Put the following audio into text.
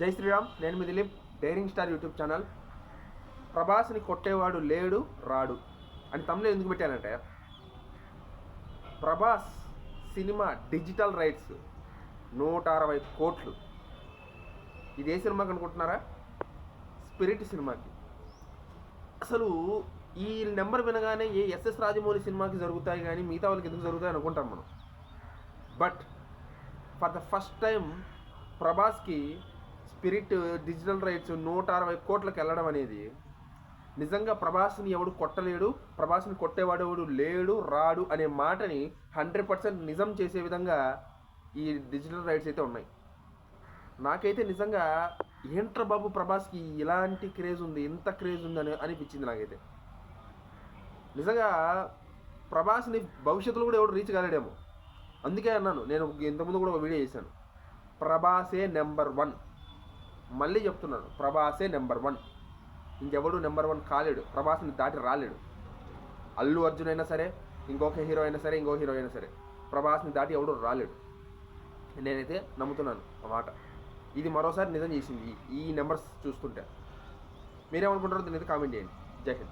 జై శ్రీరామ్ నేను మీ Dileep daring star YouTube channel. ప్రభాస్ని కొట్టేవాడు లేడు రాడు. అని తమ్ముడు ఎందుకు పెట్టానంటే ప్రభాస్ సినిమా డిజిటల్ రైట్స్ నూట అరవై కోట్లు. ఇది ఏ సినిమాకి అనుకుంటున్నారా? స్పిరిట్ సినిమాకి. అసలు ఈ నెంబర్ వినగానే ఏ ఎస్ఎస్ రాజమౌళి సినిమాకి జరుగుతాయి కానీ మిగతా వాళ్ళకి ఎందుకు జరుగుతాయి అనుకుంటాం మనం. But for the first time ప్రభాస్కి spirit digital rights నూట అరవై కోట్లకు వెళ్ళడం అనేది నిజంగా ప్రభాస్ని ఎవడు కొట్టలేడు ప్రభాస్ని కొట్టేవాడు ఎవడు లేడు రాడు అనే మాటని హండ్రెడ్ పర్సెంట్ నిజం చేసే విధంగా ఈ డిజిటల్ రైట్స్ అయితే ఉన్నాయి. నాకైతే నిజంగా ఏంట్రా బాబు ప్రభాస్కి ఇలాంటి క్రేజ్ ఉంది ఇంత క్రేజ్ ఉందని అనిపించింది నాకైతే. నిజంగా ప్రభాస్ని భవిష్యత్తులో కూడా ఎవడు రీచ్ కాలేడేమో. అందుకే అన్నాను నేను ఇంతకుముందు కూడా ఒక వీడియో చేశాను. ప్రభాసే నెంబర్ వన్. మళ్ళీ చెప్తున్నాను ప్రభాసే నెంబర్ వన్. ఇంకెవడు నెంబర్ వన్ కాలేడు ప్రభాస్ని దాటి రాలేడు. అల్లు అర్జున్ అయినా సరే ఇంకొక హీరో అయినా సరే ఇంకో హీరో అయినా సరే ప్రభాస్ని దాటి ఎవడు రాలేడు. నేనైతే నమ్ముతున్నాను ఆ మాట. ఇది మరోసారి నిజం చేసింది ఈ- ఈ నెంబర్స్ చూస్తుంటే. మీరేమనుకుంటారో దీని అయితే కామెంట్ చేయండి. జై హింద్.